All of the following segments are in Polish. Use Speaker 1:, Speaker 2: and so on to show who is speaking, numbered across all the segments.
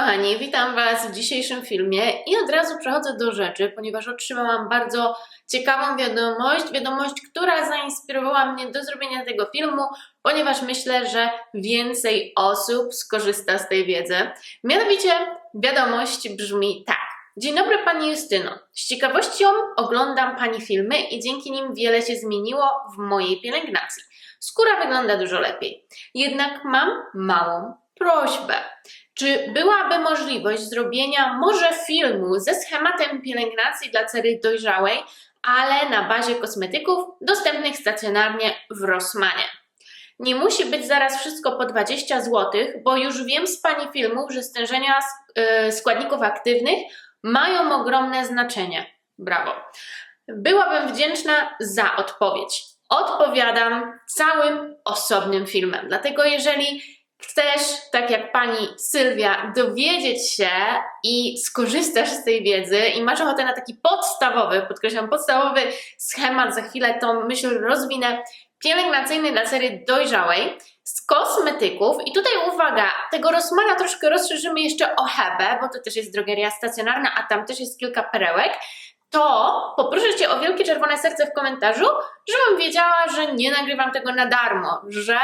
Speaker 1: kochani, witam Was w dzisiejszym filmie i od razu przechodzę do rzeczy, ponieważ otrzymałam bardzo ciekawą wiadomość, wiadomość, która zainspirowała mnie do zrobienia tego filmu, ponieważ myślę, że więcej osób skorzysta z tej wiedzy. Mianowicie wiadomość brzmi tak. Dzień dobry Pani Justyno. Z ciekawością oglądam Pani filmy i dzięki nim wiele się zmieniło w mojej pielęgnacji. Skóra wygląda dużo lepiej. Jednak mam małą prośbę. Czy byłaby możliwość zrobienia może filmu ze schematem pielęgnacji dla cery dojrzałej, ale na bazie kosmetyków dostępnych stacjonarnie w Rossmanie? Nie musi być zaraz wszystko po 20 zł, bo już wiem z Pani filmów, że stężenia yy, składników aktywnych mają ogromne znaczenie. Brawo. Byłabym wdzięczna za odpowiedź. Odpowiadam całym osobnym filmem. Dlatego jeżeli chcesz, tak jak pani Sylwia, dowiedzieć się i skorzystasz z tej wiedzy i masz ochotę na taki podstawowy, podkreślam, podstawowy schemat, za chwilę tą myśl rozwinę, pielęgnacyjny dla serii dojrzałej z kosmetyków. I tutaj uwaga, tego Rossmana troszkę rozszerzymy jeszcze o Hebę, bo to też jest drogeria stacjonarna, a tam też jest kilka perełek to poproszę Cię o wielkie czerwone serce w komentarzu, żebym wiedziała, że nie nagrywam tego na darmo, że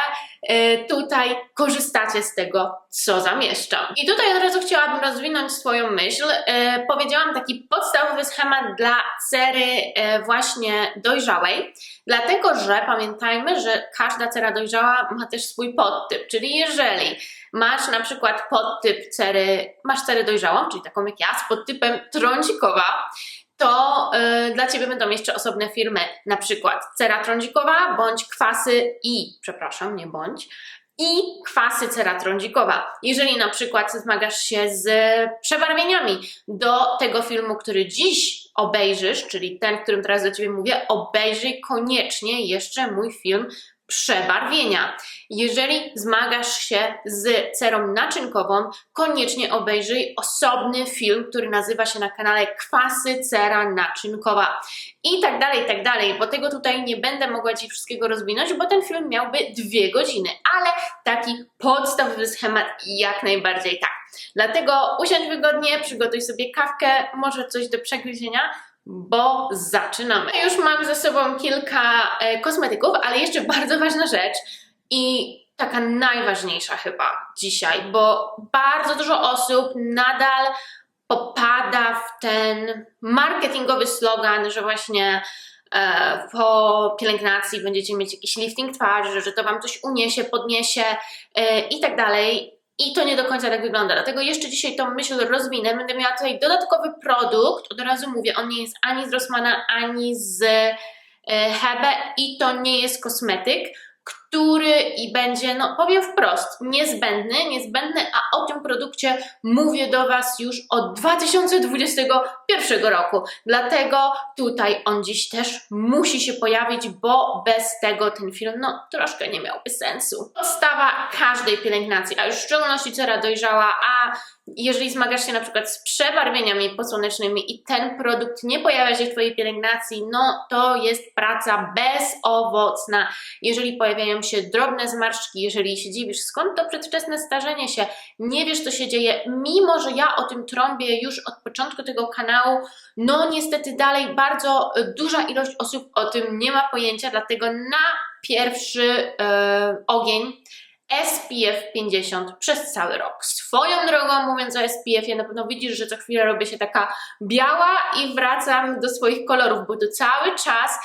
Speaker 1: y, tutaj korzystacie z tego, co zamieszczam. I tutaj od razu chciałabym rozwinąć swoją myśl. Y, powiedziałam taki podstawowy schemat dla cery y, właśnie dojrzałej, dlatego że pamiętajmy, że każda cera dojrzała ma też swój podtyp, czyli jeżeli masz na przykład podtyp cery, masz cerę dojrzałą, czyli taką jak ja, z podtypem trądzikowa, to y, dla Ciebie będą jeszcze osobne firmy, na przykład cera trądzikowa bądź kwasy i, przepraszam, nie bądź, i kwasy cera trądzikowa. Jeżeli na przykład zmagasz się z przebarwieniami do tego filmu, który dziś obejrzysz, czyli ten, w którym teraz do Ciebie mówię, obejrzyj koniecznie jeszcze mój film przebarwienia. Jeżeli zmagasz się z cerą naczynkową, koniecznie obejrzyj osobny film, który nazywa się na kanale Kwasy Cera Naczynkowa. I tak dalej, i tak dalej, bo tego tutaj nie będę mogła Ci wszystkiego rozwinąć, bo ten film miałby dwie godziny, ale taki podstawowy schemat jak najbardziej tak. Dlatego usiądź wygodnie, przygotuj sobie kawkę, może coś do przegryzienia, bo zaczynamy. Już mam ze sobą kilka e, kosmetyków, ale jeszcze bardzo ważna rzecz i taka najważniejsza chyba dzisiaj, bo bardzo dużo osób nadal popada w ten marketingowy slogan, że właśnie e, po pielęgnacji będziecie mieć jakiś lifting twarzy, że to Wam coś uniesie, podniesie e, i tak dalej. I to nie do końca tak wygląda. Dlatego jeszcze dzisiaj tą myśl rozwinę. Będę miała tutaj dodatkowy produkt. Od razu mówię, on nie jest ani z Rossmana, ani z e, Hebe i to nie jest kosmetyk który i będzie, no powiem wprost, niezbędny, niezbędny, a o tym produkcie mówię do Was już od 2021 roku. Dlatego tutaj on dziś też musi się pojawić, bo bez tego ten film, no troszkę nie miałby sensu. Podstawa każdej pielęgnacji, a już w szczególności cera dojrzała, a jeżeli zmagasz się na przykład z przebarwieniami posłonecznymi i ten produkt nie pojawia się w Twojej pielęgnacji, no to jest praca bezowocna. Jeżeli pojawiają się drobne zmarszczki, jeżeli się dziwisz, skąd to przedwczesne starzenie się, nie wiesz, co się dzieje, mimo że ja o tym trąbię już od początku tego kanału, no niestety dalej bardzo duża ilość osób o tym nie ma pojęcia, dlatego na pierwszy yy, ogień SPF 50 przez cały rok. Swoją drogą, mówiąc o SPF-ie, na pewno widzisz, że co chwilę robię się taka biała i wracam do swoich kolorów, bo to cały czas e,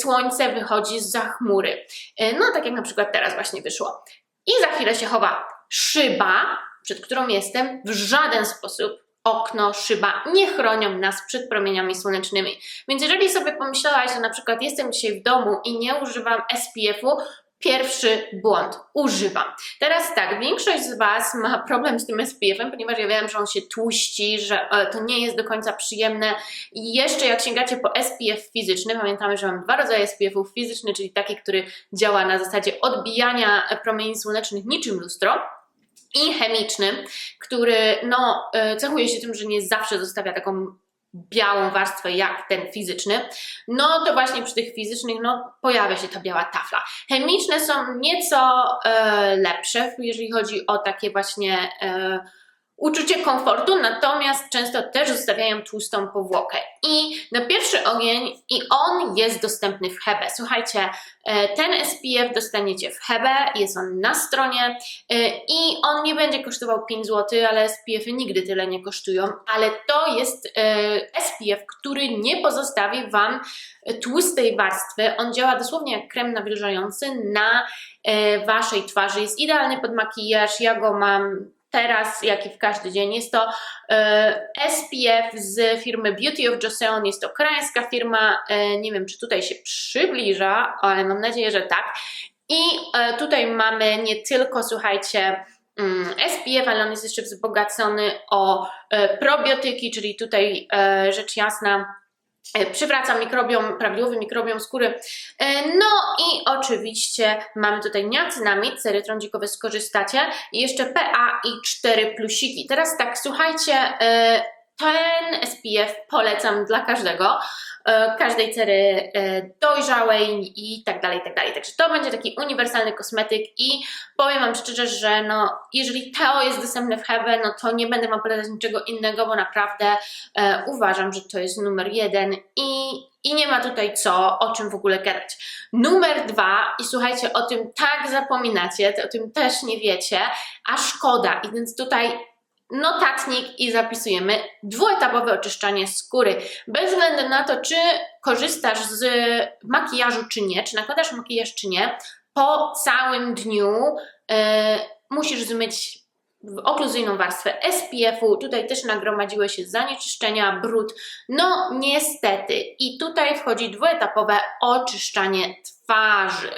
Speaker 1: słońce wychodzi za chmury. E, no, tak jak na przykład teraz właśnie wyszło. I za chwilę się chowa szyba, przed którą jestem, w żaden sposób okno, szyba nie chronią nas przed promieniami słonecznymi. Więc jeżeli sobie pomyślałaś, że na przykład jestem dzisiaj w domu i nie używam SPF-u, Pierwszy błąd. Używam. Teraz tak, większość z Was ma problem z tym SPF-em, ponieważ ja wiem, że on się tłuści, że to nie jest do końca przyjemne. I jeszcze jak sięgacie po SPF fizyczny, pamiętamy, że mam dwa rodzaje SPF-ów. Fizyczny, czyli taki, który działa na zasadzie odbijania promieni słonecznych niczym lustro i chemiczny, który no, e, cechuje się tym, że nie zawsze zostawia taką białą warstwę jak ten fizyczny, no to właśnie przy tych fizycznych no, pojawia się ta biała tafla. Chemiczne są nieco e, lepsze, jeżeli chodzi o takie właśnie e, uczucie komfortu, natomiast często też zostawiają tłustą powłokę. I na pierwszy ogień, i on jest dostępny w Hebe. Słuchajcie, e, ten SPF dostaniecie w Hebe, jest on na stronie e, i on nie będzie kosztował 5 zł, ale SPF-y nigdy tyle nie kosztują, ale to jest e, SPF, który nie pozostawi Wam tłustej warstwy. On działa dosłownie jak krem nawilżający na Waszej twarzy. Jest idealny pod makijaż, ja go mam teraz, jak i w każdy dzień. Jest to e, SPF z firmy Beauty of Joseon, jest to koreańska firma, e, nie wiem czy tutaj się przybliża, ale mam nadzieję, że tak. I e, tutaj mamy nie tylko, słuchajcie, mm, SPF, ale on jest jeszcze wzbogacony o probiotyki, czyli tutaj rzecz jasna przywraca mikrobiom, prawidłowy mikrobiom skóry. E, no i oczywiście mamy tutaj niacynamid, sery trądzikowe skorzystacie i jeszcze PA i 4 plusiki. Teraz tak, słuchajcie, e, ten SPF polecam dla każdego, e, każdej cery e, dojrzałej i tak dalej, i tak dalej. Także to będzie taki uniwersalny kosmetyk i powiem Wam szczerze, że no, jeżeli Teo jest dostępny w Hebe, no to nie będę Wam polecać niczego innego, bo naprawdę e, uważam, że to jest numer jeden i, i nie ma tutaj co, o czym w ogóle gadać. Numer dwa, i słuchajcie, o tym tak zapominacie, o tym też nie wiecie, a szkoda. I więc tutaj notatnik i zapisujemy dwuetapowe oczyszczanie skóry. Bez względu na to, czy korzystasz z makijażu, czy nie, czy nakładasz makijaż, czy nie, po całym dniu yy, musisz zmyć okluzyjną warstwę SPF-u, tutaj też nagromadziły się zanieczyszczenia, brud, no niestety i tutaj wchodzi dwuetapowe oczyszczanie twarzy.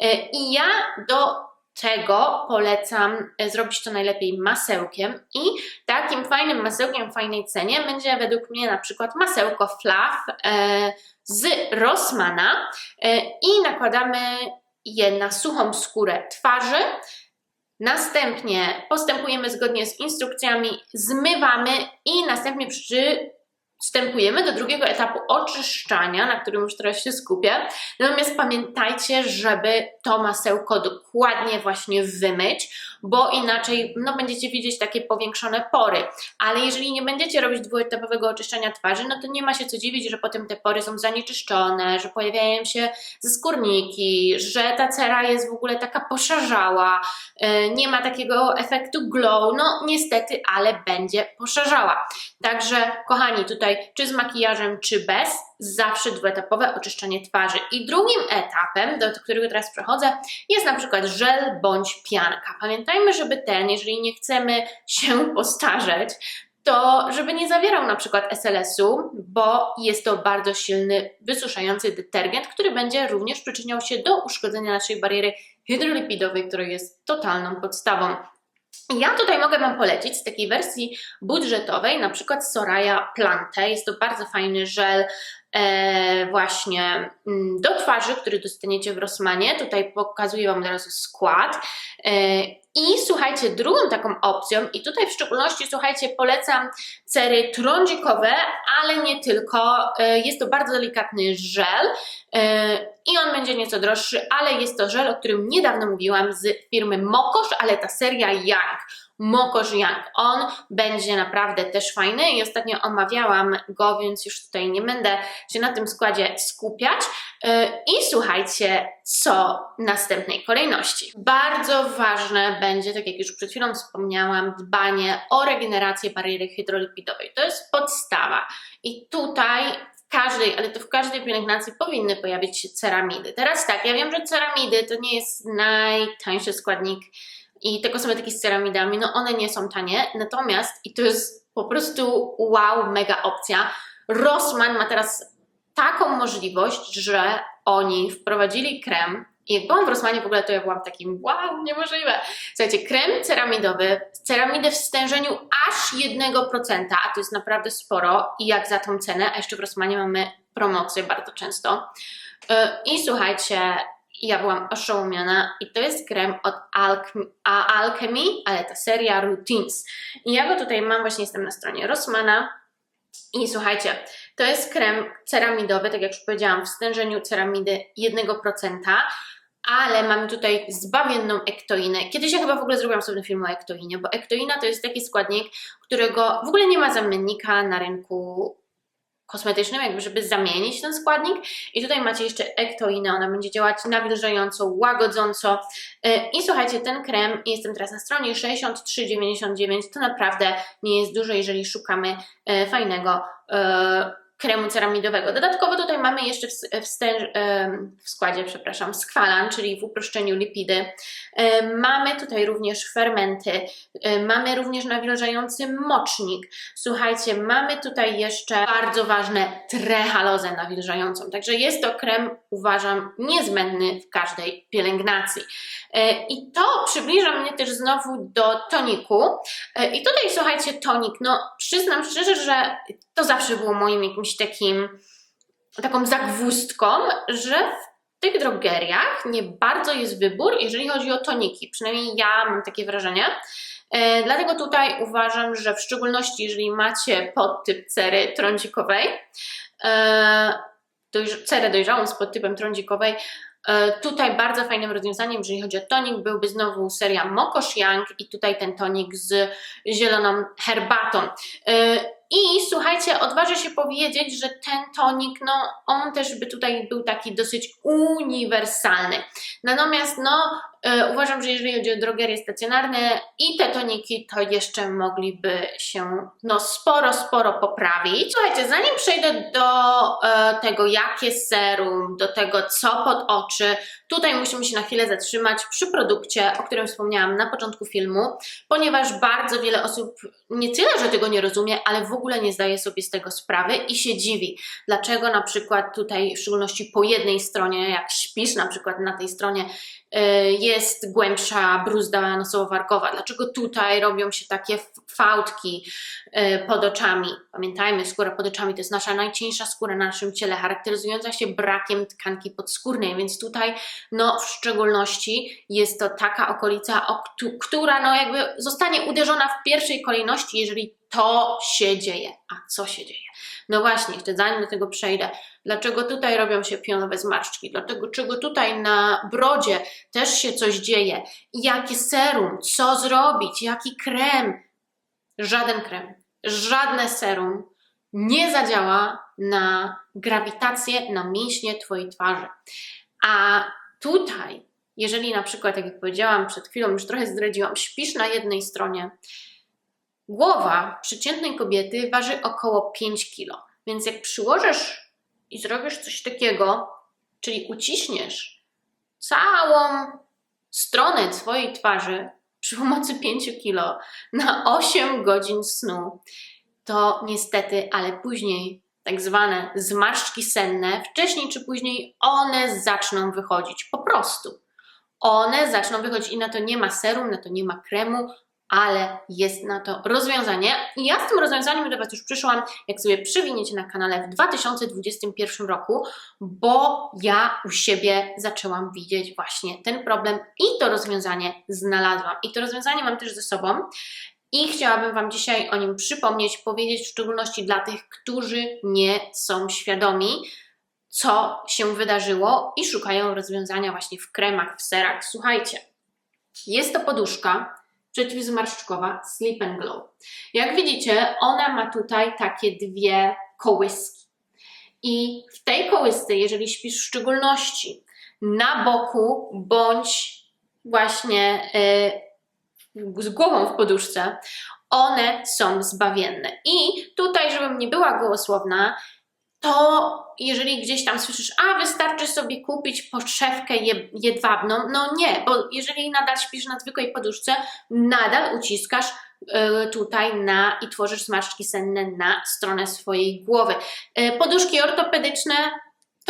Speaker 1: E, I ja do czego polecam e, zrobić to najlepiej masełkiem i takim fajnym masełkiem w fajnej cenie będzie według mnie na przykład masełko Fluff e, z Rossmana e, i nakładamy je na suchą skórę twarzy. Następnie postępujemy zgodnie z instrukcjami, zmywamy i następnie przy Wstępujemy do drugiego etapu oczyszczania, na którym już teraz się skupię. Natomiast pamiętajcie, żeby to masełko dokładnie właśnie wymyć, bo inaczej no, będziecie widzieć takie powiększone pory. Ale jeżeli nie będziecie robić dwuetapowego oczyszczania twarzy, no to nie ma się co dziwić, że potem te pory są zanieczyszczone, że pojawiają się skórniki, że ta cera jest w ogóle taka poszarzała, yy, nie ma takiego efektu glow. No niestety, ale będzie poszarzała. Także kochani, tutaj czy z makijażem, czy bez, zawsze dwuetapowe oczyszczanie twarzy. I drugim etapem, do którego teraz przechodzę, jest na przykład żel bądź pianka. Pamiętajmy, żeby ten, jeżeli nie chcemy się postarzeć, to żeby nie zawierał na przykład SLS-u, bo jest to bardzo silny, wysuszający detergent, który będzie również przyczyniał się do uszkodzenia naszej bariery hydrolipidowej, która jest totalną podstawą ja tutaj mogę Wam polecić z takiej wersji budżetowej, na przykład Soraya Plante. Jest to bardzo fajny żel właśnie mm, do twarzy, który dostaniecie w Rossmanie. Tutaj pokazuję Wam teraz skład. E, I słuchajcie, drugą taką opcją, i tutaj w szczególności słuchajcie, polecam cery trądzikowe, ale nie tylko. E, jest to bardzo delikatny żel e, i on będzie nieco droższy, ale jest to żel, o którym niedawno mówiłam z firmy Mokosz, ale ta seria Young. Young. On będzie naprawdę też fajny i ostatnio omawiałam go, więc już tutaj nie będę się na tym składzie skupiać. E, I słuchajcie, co następnej kolejności. Bardzo ważne będzie, tak jak już przed chwilą wspomniałam, dbanie o regenerację bariery hydrolipidowej. To jest podstawa. I tutaj każdej, ale to w każdej pielęgnacji powinny pojawić się ceramidy. Teraz tak, ja wiem, że ceramidy to nie jest najtańszy składnik i te kosmetyki z ceramidami, no one nie są tanie, natomiast i to jest po prostu wow, mega opcja. Rossmann ma teraz taką możliwość, że oni wprowadzili krem i jak byłam w Rossmanie w ogóle, to ja byłam takim wow, niemożliwe. Słuchajcie, krem ceramidowy, ceramidę w stężeniu aż 1%, a to jest naprawdę sporo i jak za tą cenę, a jeszcze w Rossmanie mamy promocje bardzo często. E, I słuchajcie, ja byłam oszołomiona i to jest krem od Alchemy, Alchemy ale ta seria Routines. I ja go tutaj mam, właśnie jestem na stronie Rossmana i słuchajcie, to jest krem ceramidowy, tak jak już powiedziałam, w stężeniu ceramidy 1%. ale mamy tutaj zbawienną ektoinę. Kiedyś ja chyba w ogóle zrobiłam sobie film o ektoinie, bo ektoina to jest taki składnik, którego w ogóle nie ma zamiennika na rynku kosmetycznym, jakby żeby zamienić ten składnik. I tutaj macie jeszcze ektoinę, ona będzie działać nawilżająco, łagodząco. Yy, I słuchajcie, ten krem, jestem teraz na stronie 63,99, to naprawdę nie jest dużo, jeżeli szukamy yy, fajnego yy, kremu ceramidowego. Dodatkowo tutaj mamy jeszcze w, w, składzie, przepraszam, skwalan, czyli w uproszczeniu lipidy. Mamy tutaj również fermenty, mamy również nawilżający mocznik. Słuchajcie, mamy tutaj jeszcze bardzo ważne trehalozę nawilżającą. Także jest to krem, uważam, niezbędny w każdej pielęgnacji. I to przybliża mnie też znowu do toniku. I tutaj słuchajcie, tonik, no przyznam szczerze, że to zawsze było moim jakimś takim, taką zagwózdką, że w tych drogeriach nie bardzo jest wybór, jeżeli chodzi o toniki. Przynajmniej ja mam takie wrażenie. E, dlatego tutaj uważam, że w szczególności jeżeli macie podtyp cery trądzikowej, e, cerę dojrzałą z podtypem trądzikowej, e, Tutaj bardzo fajnym rozwiązaniem, jeżeli chodzi o tonik, byłby znowu seria Moko Yang i tutaj ten tonik z zieloną herbatą. I słuchajcie, odważę się powiedzieć, że ten tonik, no on też by tutaj był taki dosyć uniwersalny. Natomiast no uważam, że jeżeli chodzi o drogerie stacjonarne i te toniki, to jeszcze mogliby się no sporo, sporo poprawić. Słuchajcie, zanim przejdę do e, tego, jakie serum, do tego, co pod oczy, tutaj musimy się na chwilę zatrzymać przy produkcie, o którym wspomniałam na początku filmu, ponieważ bardzo wiele osób nie tyle, że tego nie rozumie, ale w ogóle nie zdaje sobie z tego sprawy i się dziwi, dlaczego na przykład tutaj, w szczególności po jednej stronie, jak śpisz na przykład na tej stronie, jest głębsza bruzda nosowo-warkowa, dlaczego tutaj robią się takie fałdki y, pod oczami. Pamiętajmy, skóra pod oczami to jest nasza najcieńsza skóra na naszym ciele, charakteryzująca się brakiem tkanki podskórnej, więc tutaj no w szczególności jest to taka okolica, która no jakby zostanie uderzona w pierwszej kolejności, jeżeli to się dzieje. A co się dzieje? No właśnie, jeszcze zanim do tego przejdę, dlaczego tutaj robią się pionowe zmarszczki, dlaczego czego tutaj na brodzie też się coś dzieje, jakie serum, co zrobić, jaki krem. Żaden krem, żadne serum nie zadziała na grawitację, na mięśnie Twojej twarzy. A tutaj, jeżeli na przykład, tak jak powiedziałam przed chwilą, już trochę zdradziłam, śpisz na jednej stronie, Głowa przeciętnej kobiety waży około 5 kg, więc jak przyłożysz i zrobisz coś takiego, czyli uciśniesz całą stronę swojej twarzy przy pomocy 5 kg na 8 godzin snu, to niestety, ale później tak zwane zmarszczki senne, wcześniej czy później one zaczną wychodzić. Po prostu. One zaczną wychodzić i na to nie ma serum, na to nie ma kremu, ale jest na to rozwiązanie. I ja z tym rozwiązaniem do Was już przyszłam, jak sobie przywiniecie na kanale w 2021 roku, bo ja u siebie zaczęłam widzieć właśnie ten problem i to rozwiązanie znalazłam. I to rozwiązanie mam też ze sobą. I chciałabym Wam dzisiaj o nim przypomnieć, powiedzieć w szczególności dla tych, którzy nie są świadomi, co się wydarzyło i szukają rozwiązania właśnie w kremach, w serach. Słuchajcie, jest to poduszka, przeciwzmarszczkowa Sleep and Glow. Jak widzicie, ona ma tutaj takie dwie kołyski. I w tej kołysce, jeżeli śpisz w szczególności na boku bądź właśnie yy, z głową w poduszce, one są zbawienne. I tutaj, żebym nie była gołosłowna, to jeżeli gdzieś tam słyszysz, a wystarczy sobie kupić podszewkę jedwabną, no nie, bo jeżeli nadal śpisz na zwykłej poduszce, nadal uciskasz y, tutaj na i tworzysz smaczki senne na stronę swojej głowy. Y, poduszki ortopedyczne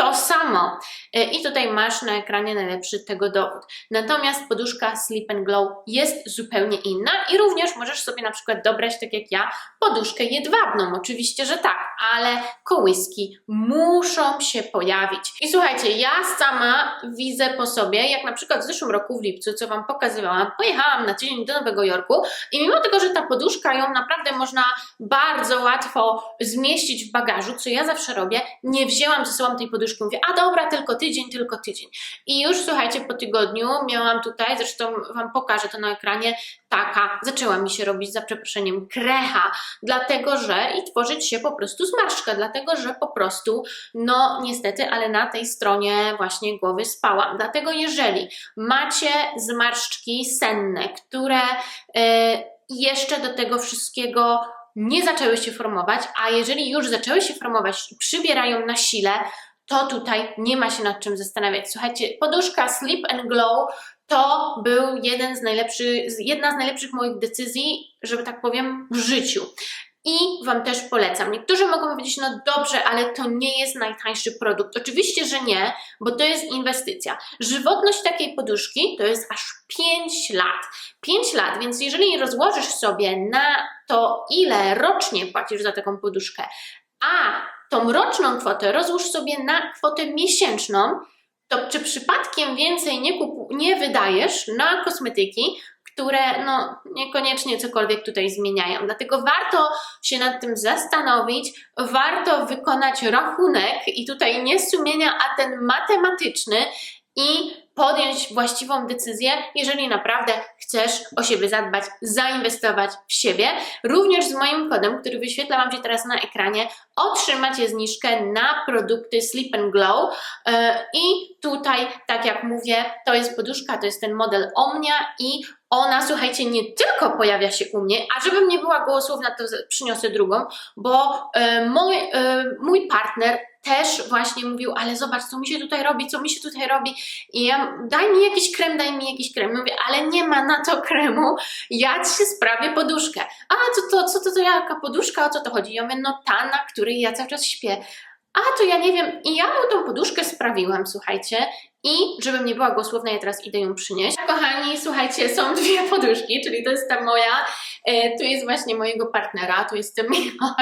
Speaker 1: to samo. E, I tutaj masz na ekranie najlepszy tego dowód. Natomiast poduszka Sleep and Glow jest zupełnie inna i również możesz sobie na przykład dobrać, tak jak ja, poduszkę jedwabną. Oczywiście, że tak, ale kołyski muszą się pojawić. I słuchajcie, ja sama widzę po sobie, jak na przykład w zeszłym roku w lipcu, co Wam pokazywałam, pojechałam na tydzień do Nowego Jorku i mimo tego, że ta poduszka ją naprawdę można bardzo łatwo zmieścić w bagażu, co ja zawsze robię, nie wzięłam ze sobą tej poduszki Mówię, a dobra, tylko tydzień, tylko tydzień. I już słuchajcie, po tygodniu miałam tutaj, zresztą Wam pokażę to na ekranie, taka zaczęła mi się robić za przeproszeniem krecha, dlatego że i tworzyć się po prostu zmarszczka, dlatego że po prostu, no niestety, ale na tej stronie właśnie głowy spałam. Dlatego jeżeli macie zmarszczki senne, które e, jeszcze do tego wszystkiego nie zaczęły się formować, a jeżeli już zaczęły się formować i przybierają na sile, to tutaj nie ma się nad czym zastanawiać. Słuchajcie, poduszka Sleep and Glow to był jeden z najlepszych, jedna z najlepszych moich decyzji, żeby tak powiem, w życiu. I Wam też polecam. Niektórzy mogą powiedzieć, no dobrze, ale to nie jest najtańszy produkt. Oczywiście, że nie, bo to jest inwestycja. Żywotność takiej poduszki to jest aż 5 lat. 5 lat, więc jeżeli rozłożysz sobie na to, ile rocznie płacisz za taką poduszkę, a tą roczną kwotę rozłóż sobie na kwotę miesięczną, to czy przypadkiem więcej nie, nie wydajesz na kosmetyki, które no, niekoniecznie cokolwiek tutaj zmieniają. Dlatego warto się nad tym zastanowić, warto wykonać rachunek i tutaj nie sumienia, a ten matematyczny i podjąć właściwą decyzję, jeżeli naprawdę chcesz o siebie zadbać, zainwestować w siebie. Również z moim kodem, który wyświetla Wam się teraz na ekranie, otrzymacie zniżkę na produkty Sleep and Glow e, i tutaj, tak jak mówię, to jest poduszka, to jest ten model Omnia i ona, słuchajcie, nie tylko pojawia się u mnie, a żebym nie była gołosłowna, to przyniosę drugą, bo e, mój, e, mój partner też właśnie mówił, ale zobacz, co mi się tutaj robi, co mi się tutaj robi i ja, daj mi jakiś krem, daj mi jakiś krem. Mówię, ale nie ma na to kremu, ja ci sprawię poduszkę. A, co to, co to, to jaka poduszka, o co to chodzi? Ja mówię, no ta, na której ja cały czas śpię. A, to ja nie wiem. I ja mu tą poduszkę sprawiłam, słuchajcie, i żebym nie była głosowna, ja teraz idę ją przynieść. Kochani, słuchajcie, są dwie poduszki, czyli to jest ta moja, e, tu jest właśnie mojego partnera, tu jest ja,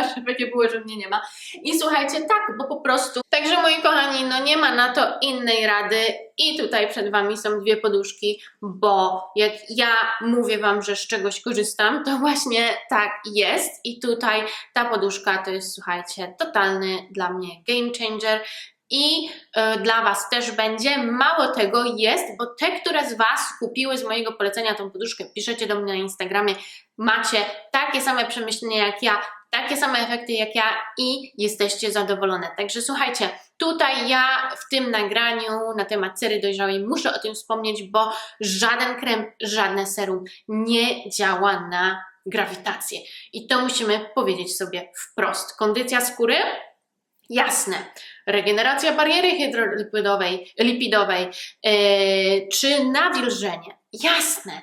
Speaker 1: żeby nie było, że mnie nie ma. I słuchajcie, tak, bo po prostu, także moi kochani, no nie ma na to innej rady i tutaj przed Wami są dwie poduszki, bo jak ja mówię Wam, że z czegoś korzystam, to właśnie tak jest i tutaj ta poduszka to jest, słuchajcie, totalny dla mnie game changer, i y, dla Was też będzie. Mało tego jest, bo te, które z Was kupiły z mojego polecenia tą poduszkę, piszecie do mnie na Instagramie, macie takie same przemyślenia jak ja, takie same efekty jak ja i jesteście zadowolone. Także słuchajcie, tutaj ja w tym nagraniu na temat cery dojrzałej muszę o tym wspomnieć, bo żaden krem, żadne serum nie działa na grawitację. I to musimy powiedzieć sobie wprost. Kondycja skóry Jasne. Regeneracja bariery hydrolipidowej, lipidowej, yy, czy nawilżenie. Jasne.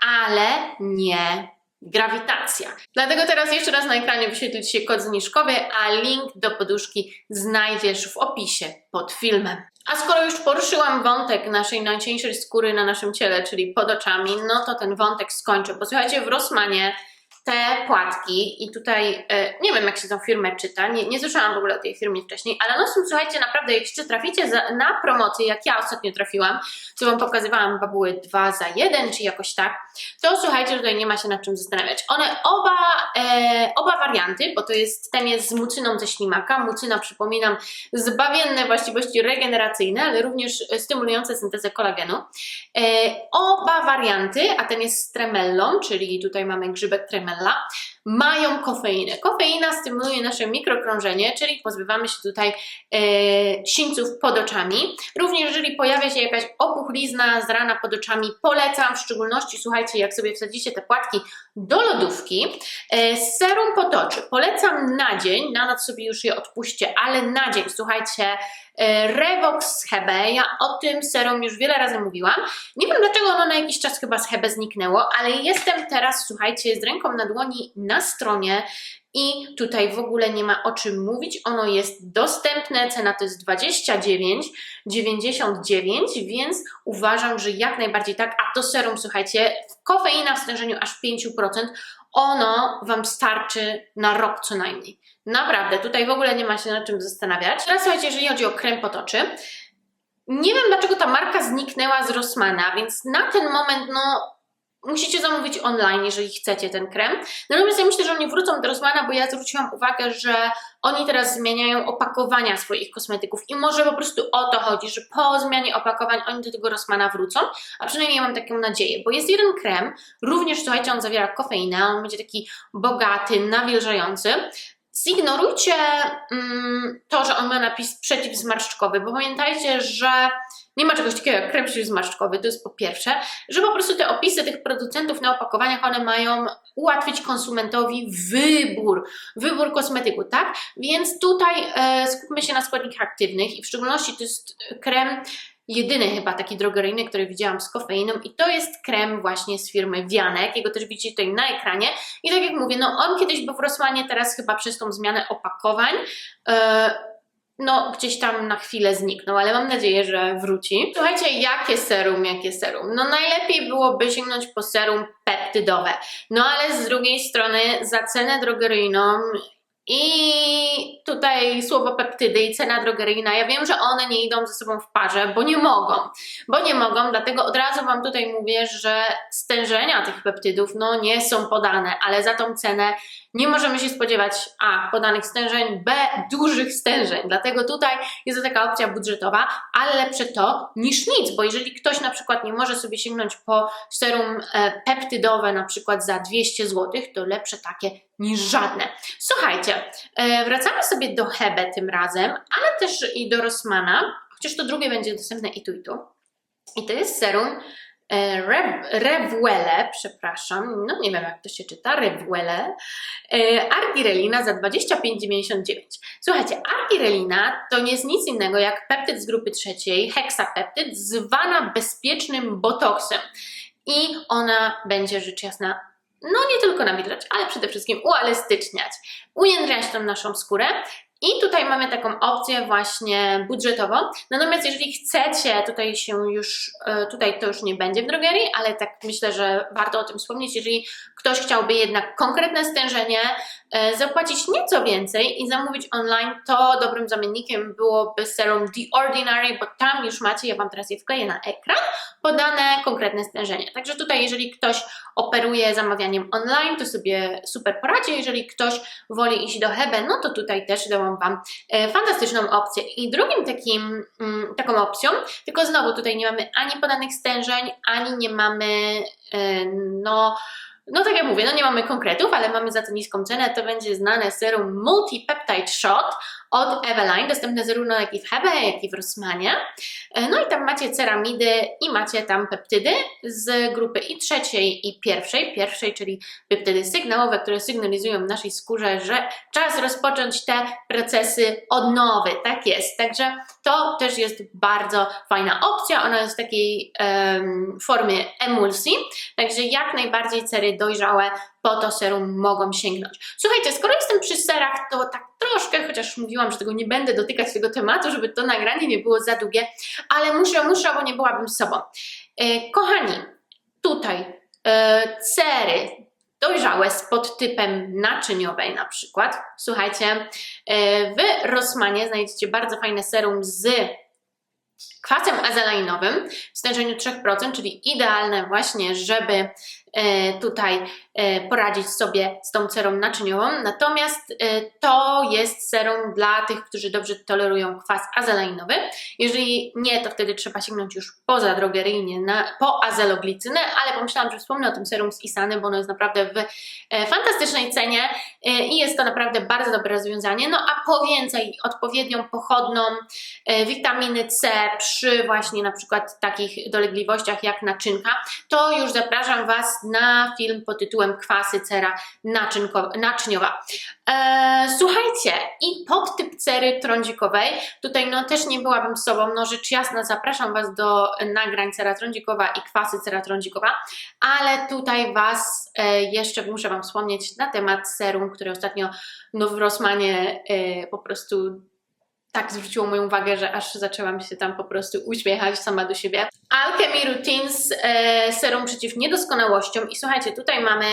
Speaker 1: Ale nie grawitacja. Dlatego teraz jeszcze raz na ekranie wyświetli się kod zniżkowy, a link do poduszki znajdziesz w opisie pod filmem. A skoro już poruszyłam wątek naszej najcieńszej skóry na naszym ciele, czyli pod oczami, no to ten wątek skończę. Posłuchajcie, w Rossmanie te płatki i tutaj e, nie wiem jak się tą firmę czyta, nie, nie słyszałam w ogóle o tej firmie wcześniej, ale no słuchajcie naprawdę jeszcze traficie za, na promocję, jak ja ostatnio trafiłam, co Wam pokazywałam, chyba były dwa za jeden czy jakoś tak, to słuchajcie tutaj nie ma się nad czym zastanawiać. One oba, e, oba warianty, bo to jest, ten jest z mucyną ze ślimaka, mucyna przypominam zbawienne właściwości regeneracyjne, ale również stymulujące syntezę kolagenu. E, oba warianty, a ten jest z tremellą, czyli tutaj mamy grzybek பண்ணலாம் mają kofeinę. Kofeina stymuluje nasze mikrokrążenie, czyli pozbywamy się tutaj e, sińców pod oczami. Również jeżeli pojawia się jakaś opuchlizna z rana pod oczami, polecam w szczególności, słuchajcie, jak sobie wsadzicie te płatki do lodówki. E, serum potoczy polecam na dzień, na noc sobie już je odpuśćcie, ale na dzień, słuchajcie, e, Revox Hebe, ja o tym serum już wiele razy mówiłam. Nie wiem dlaczego ono na jakiś czas chyba z Hebe zniknęło, ale jestem teraz, słuchajcie, z ręką na dłoni na stronie i tutaj w ogóle nie ma o czym mówić. Ono jest dostępne, cena to jest 29,99, więc uważam, że jak najbardziej tak. A to serum, słuchajcie, kofeina w stężeniu aż 5%, ono Wam starczy na rok co najmniej. Naprawdę, tutaj w ogóle nie ma się nad czym zastanawiać. Teraz słuchajcie, jeżeli chodzi o krem potoczy, nie wiem dlaczego ta marka zniknęła z Rossmana, więc na ten moment, no musicie zamówić online, jeżeli chcecie ten krem. Natomiast ja myślę, że oni wrócą do Rossmana, bo ja zwróciłam uwagę, że oni teraz zmieniają opakowania swoich kosmetyków i może po prostu o to chodzi, że po zmianie opakowań oni do tego Rossmana wrócą, a przynajmniej ja mam taką nadzieję, bo jest jeden krem, również słuchajcie, on zawiera kofeinę, on będzie taki bogaty, nawilżający, Zignorujcie mm, to, że on ma napis przeciwzmarszczkowy, bo pamiętajcie, że nie ma czegoś takiego jak krem przeciwzmarszczkowy, to jest po pierwsze, że po prostu te opisy tych producentów na opakowaniach, one mają ułatwić konsumentowi wybór, wybór kosmetyku, tak? Więc tutaj e, skupmy się na składnikach aktywnych i w szczególności to jest krem jedyny chyba taki drogeryjny, który widziałam z kofeiną i to jest krem właśnie z firmy Wianek, jego też widzicie tutaj na ekranie i tak jak mówię, no on kiedyś był w Rossmanie, teraz chyba przez tą zmianę opakowań yy, no gdzieś tam na chwilę zniknął, ale mam nadzieję, że wróci. Słuchajcie, jakie serum, jakie serum? No najlepiej byłoby sięgnąć po serum peptydowe, no ale z drugiej strony za cenę drogeryjną i tutaj słowo peptydy i cena drogeryjna, ja wiem, że one nie idą ze sobą w parze, bo nie mogą. Bo nie mogą, dlatego od razu Wam tutaj mówię, że stężenia tych peptydów no nie są podane, ale za tą cenę nie możemy się spodziewać A. podanych stężeń, B. dużych stężeń. Dlatego tutaj jest to taka opcja budżetowa, ale lepsze to niż nic, bo jeżeli ktoś na przykład nie może sobie sięgnąć po serum e, peptydowe na przykład za 200 zł, to lepsze takie niż żadne. Słuchajcie, e, wracamy sobie do Hebe tym razem, ale też i do Rossmana, chociaż to drugie będzie dostępne i tu i tu. I to jest serum E, Rewuele, przepraszam, no nie wiem jak to się czyta, Rewuele, e, Argirelina za 25,99. Słuchajcie, Argirelina to nie jest nic innego jak peptyd z grupy trzeciej, heksapeptyd, zwana bezpiecznym botoksem. I ona będzie rzecz jasna no nie tylko nawilżać, ale przede wszystkim uelastyczniać, ujędrniać tą naszą skórę i tutaj mamy taką opcję właśnie budżetową. Natomiast jeżeli chcecie, tutaj się już, e, tutaj to już nie będzie w drogerii, ale tak myślę, że warto o tym wspomnieć, jeżeli ktoś chciałby jednak konkretne stężenie, e, zapłacić nieco więcej i zamówić online, to dobrym zamiennikiem byłoby serum The Ordinary, bo tam już macie, ja Wam teraz je wkleję na ekran, podane konkretne stężenie. Także tutaj, jeżeli ktoś operuje zamawianiem online, to sobie super poradzi. Jeżeli ktoś woli iść do Hebe, no to tutaj też Wam e, fantastyczną opcję. I drugim takim, mm, taką opcją, tylko znowu tutaj nie mamy ani podanych stężeń, ani nie mamy, e, no, no tak jak mówię, no nie mamy konkretów, ale mamy za to niską cenę, to będzie znane serum Multi-Peptide Shot od Eveline, dostępne zarówno jak i w Hebe, jak i w Rossmanie. E, no i tam macie ceramidy i macie tam peptydy z grupy i trzeciej i pierwszej. Pierwszej, czyli peptydy sygnałowe, które sygnalizują naszej skórze, że czas rozpocząć te procesy od nowy. Tak jest. Także to też jest bardzo fajna opcja. Ona jest w takiej um, formie emulsji. Także jak najbardziej cery dojrzałe po to serum mogą sięgnąć. Słuchajcie, skoro jestem przy serach, to tak troszkę, chociaż mówiłam, że tego nie będę dotykać tego tematu, żeby to nagranie nie było za długie, ale muszę, muszę, bo nie byłabym sobą. E, kochani, tutaj e, cery dojrzałe z podtypem naczyniowej na przykład. Słuchajcie, e, w Rossmanie znajdziecie bardzo fajne serum z kwasem azelainowym w stężeniu 3%, czyli idealne właśnie, żeby tutaj e, poradzić sobie z tą cerą naczyniową. Natomiast e, to jest serum dla tych, którzy dobrze tolerują kwas azelainowy. Jeżeli nie, to wtedy trzeba sięgnąć już poza drogeryjnie na, po azeloglicynę, ale pomyślałam, że wspomnę o tym serum z Isany, bo ono jest naprawdę w fantastycznej cenie i jest to naprawdę bardzo dobre rozwiązanie. No a po więcej odpowiednią pochodną witaminy C przy właśnie na przykład takich dolegliwościach jak naczynka, to już zapraszam Was na film pod tytułem Kwasy cera naczyniowa. Eee, słuchajcie, i podtyp cery trądzikowej, tutaj no też nie byłabym sobą, no rzecz jasna zapraszam Was do nagrań cera trądzikowa i kwasy cera trądzikowa, ale tutaj Was e, jeszcze muszę Wam wspomnieć na temat serum, które ostatnio no, w Rossmanie e, po prostu tak zwróciło moją uwagę, że aż zaczęłam się tam po prostu uśmiechać sama do siebie. Alchemy Routines e, serum przeciw niedoskonałościom i słuchajcie, tutaj mamy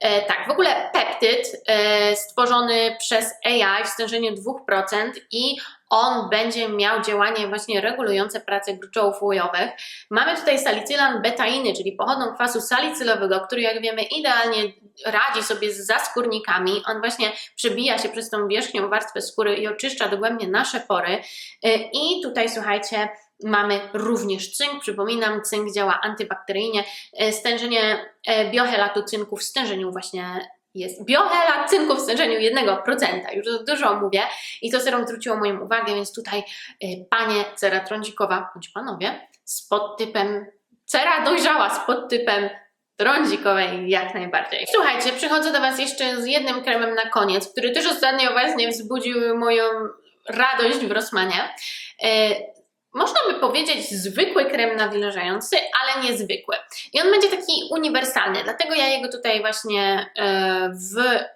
Speaker 1: e, tak, w ogóle peptyd e, stworzony przez AI w stężeniu 2% i on będzie miał działanie właśnie regulujące pracę gruczołów łojowych. Mamy tutaj salicylan betainy, czyli pochodną kwasu salicylowego, który jak wiemy idealnie radzi sobie z zaskórnikami. On właśnie przebija się przez tą wierzchnią warstwę skóry i oczyszcza dogłębnie nasze pory. Y, I tutaj słuchajcie, Mamy również cynk, przypominam, cynk działa antybakteryjnie. Y, Stężenie e, biohelatu cynku w stężeniu właśnie jest biohelat cynku w stężeniu 1%, już za dużo mówię i to serum zwróciło moją uwagę, więc tutaj y, panie cera trądzikowa, bądź panowie, z podtypem cera dojrzała, z podtypem trądzikowej jak najbardziej. Słuchajcie, przychodzę do Was jeszcze z jednym kremem na koniec, który też ostatnio właśnie wzbudził moją radość w Rossmanie. Y, można by powiedzieć zwykły krem nawilżający, ale niezwykły. I on będzie taki uniwersalny, dlatego ja jego tutaj właśnie e,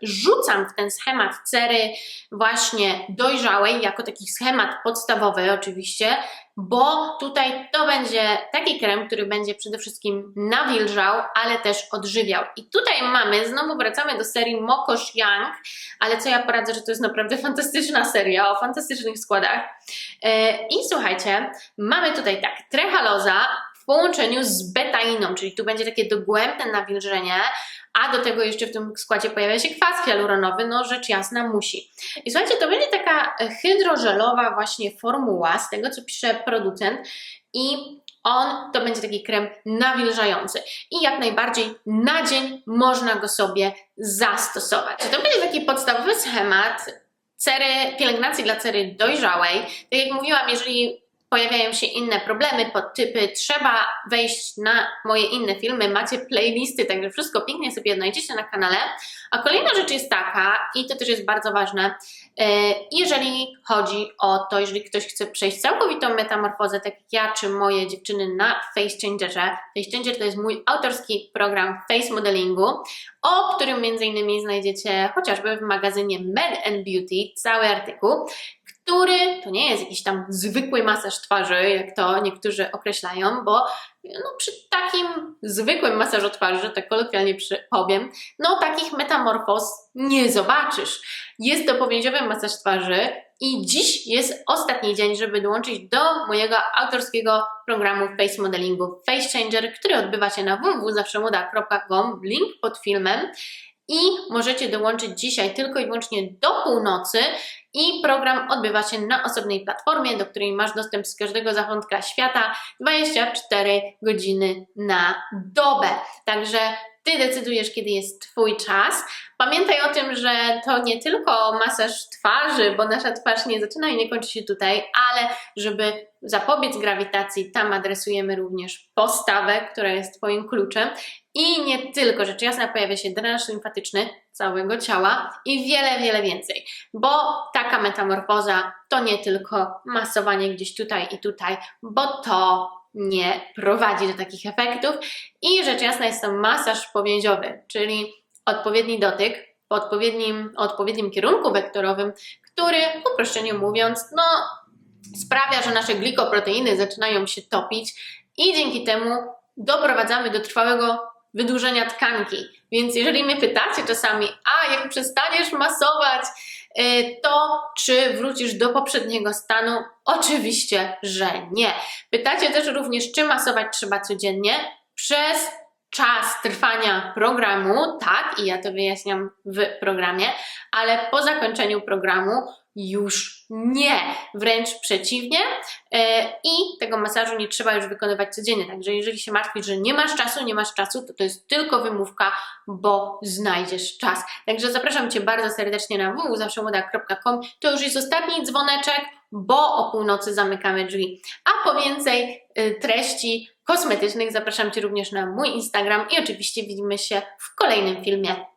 Speaker 1: wrzucam w ten schemat cery właśnie dojrzałej, jako taki schemat podstawowy oczywiście, bo tutaj to będzie taki krem, który będzie przede wszystkim nawilżał, ale też odżywiał. I tutaj mamy, znowu wracamy do serii Mokosh Yang, ale co ja poradzę, że to jest naprawdę fantastyczna seria o fantastycznych składach. E, I słuchajcie, mamy tutaj tak, trehaloza w połączeniu z betainą, czyli tu będzie takie dogłębne nawilżenie, a do tego jeszcze w tym składzie pojawia się kwas hialuronowy, no rzecz jasna musi. I słuchajcie, to będzie taka hydrożelowa właśnie formuła, z tego co pisze producent i on to będzie taki krem nawilżający i jak najbardziej na dzień można go sobie zastosować. To będzie taki podstawowy schemat cery, pielęgnacji dla cery dojrzałej. Tak jak mówiłam, jeżeli pojawiają się inne problemy, podtypy, trzeba wejść na moje inne filmy, macie playlisty, także wszystko pięknie sobie znajdziecie na kanale. A kolejna rzecz jest taka, i to też jest bardzo ważne, e, jeżeli chodzi o to, jeżeli ktoś chce przejść całkowitą metamorfozę, tak jak ja czy moje dziewczyny na Face Changerze. Face Changer to jest mój autorski program face modelingu, o którym między innymi znajdziecie chociażby w magazynie Men and Beauty, cały artykuł który to nie jest jakiś tam zwykły masaż twarzy, jak to niektórzy określają, bo no, przy takim zwykłym masażu twarzy, tak kolokwialnie powiem, no takich metamorfoz nie zobaczysz. Jest to powięziowy masaż twarzy i dziś jest ostatni dzień, żeby dołączyć do mojego autorskiego programu Face Modelingu Face Changer, który odbywa się na www.zawszemoda.com, link pod filmem i możecie dołączyć dzisiaj tylko i wyłącznie do północy i program odbywa się na osobnej platformie, do której masz dostęp z każdego zakątka świata 24 godziny na dobę. Także ty decydujesz, kiedy jest Twój czas. Pamiętaj o tym, że to nie tylko masaż twarzy, bo nasza twarz nie zaczyna i nie kończy się tutaj, ale żeby zapobiec grawitacji, tam adresujemy również postawę, która jest Twoim kluczem. I nie tylko, rzecz jasna, pojawia się drenaż limfatyczny całego ciała i wiele, wiele więcej, bo taka metamorfoza to nie tylko masowanie gdzieś tutaj i tutaj, bo to nie prowadzi do takich efektów i rzecz jasna jest to masaż powięziowy, czyli odpowiedni dotyk w odpowiednim, odpowiednim kierunku wektorowym, który, uproszczenie mówiąc, no, sprawia, że nasze glikoproteiny zaczynają się topić i dzięki temu doprowadzamy do trwałego wydłużenia tkanki. Więc jeżeli mnie pytacie czasami, a jak przestaniesz masować, to czy wrócisz do poprzedniego stanu? Oczywiście, że nie. Pytacie też również, czy masować trzeba codziennie? Przez czas trwania programu, tak, i ja to wyjaśniam w programie, ale po zakończeniu programu już nie, wręcz przeciwnie e, i tego masażu nie trzeba już wykonywać codziennie, także jeżeli się martwisz, że nie masz czasu, nie masz czasu, to to jest tylko wymówka, bo znajdziesz czas. Także zapraszam Cię bardzo serdecznie na www.zawszemoda.com, to już jest ostatni dzwoneczek, bo o północy zamykamy drzwi. A po więcej y, treści kosmetycznych zapraszam Cię również na mój Instagram i oczywiście widzimy się w kolejnym filmie.